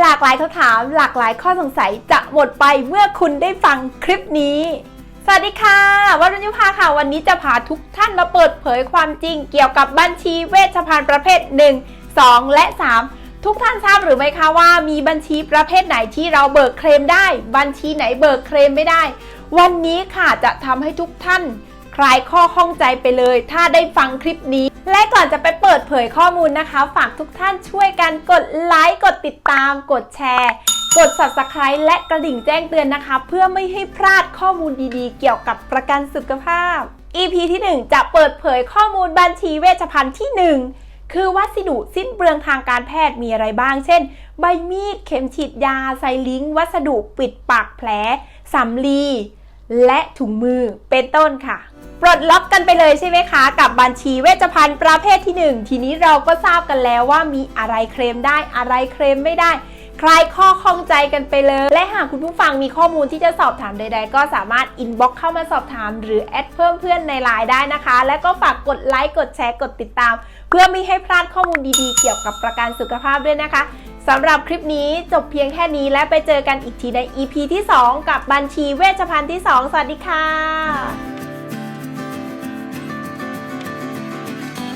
หลากหลายคำถาม หลากหลายข้อสงสัยจะหมดไปเมื่อคุณได้ฟังคลิปนี้ สวัสดีค่ะวรุณยุภาค่ะ วันนี้จะพาทุกท่านมาเปิดเผยความจริง เกี่ยวกับบัญชีเวชภัณฑ์ประเภท 1 2 และ 3ทุกท่านทราบหรือไม่คะว่ามีบัญชีประเภทไหนที่เราเบิกเคลมได้ บัญชีไหนเบิกเคลมไม่ได้ วันนี้ค่ะจะทำให้ทุกท่าน คลายข้อข้องใจไปเลย ถ้าได้ฟังคลิปนี้ และก่อนจะไปเปิดเผยข้อมูลนะคะ ฝากทุกท่านช่วยกันกดไลค์กดติดตาม กดแชร์ กด subscribe และกระดิ่งแจ้งเตือนนะคะ เพื่อไม่ให้พลาดข้อมูลดีๆ เกี่ยวกับประกันสุขภาพ EP ที่ 1 จะเปิดเผยข้อมูลบัญชีเวชภัณฑ์ที่ 1คือวัสดุสิ้นเปลืองทางการแพทย์มีอะไรบ้าง เช่น ใบมีด เข็มฉีดยา ไซลิงค์วัสดุปิดปากแผล สำลี และถุงมือเป็นต้นค่ะ ปลดล็อกกันไปเลยใช่ไหมคะ กับบัญชีเวชภัณฑ์ประเภทที่ 1 ทีนี้เราก็ทราบกันแล้วว่ามีอะไรเคลมได้อะไรเคลมไม่ได้คลายข้อข้องใจกันไปเลย และหากคุณผู้ฟังมีข้อมูลที่จะสอบถามใด ๆ ก็สามารถอินบ็อกเข้ามาสอบถาม หรือแอดเพิ่มเพื่อนในไลน์ได้นะคะ และก็ฝากกดไลค์กดแชร์กดติดตาม เพื่อไม่ให้พลาดข้อมูลดีๆ เกี่ยวกับประกันสุขภาพด้วยนะคะ สำหรับคลิปนี้จบเพียงแค่นี้และไปเจอกันอีกทีใน EP ที่ 2 กับบัญชีเวชภัณฑ์ที่ 2 สวัสดีค่ะ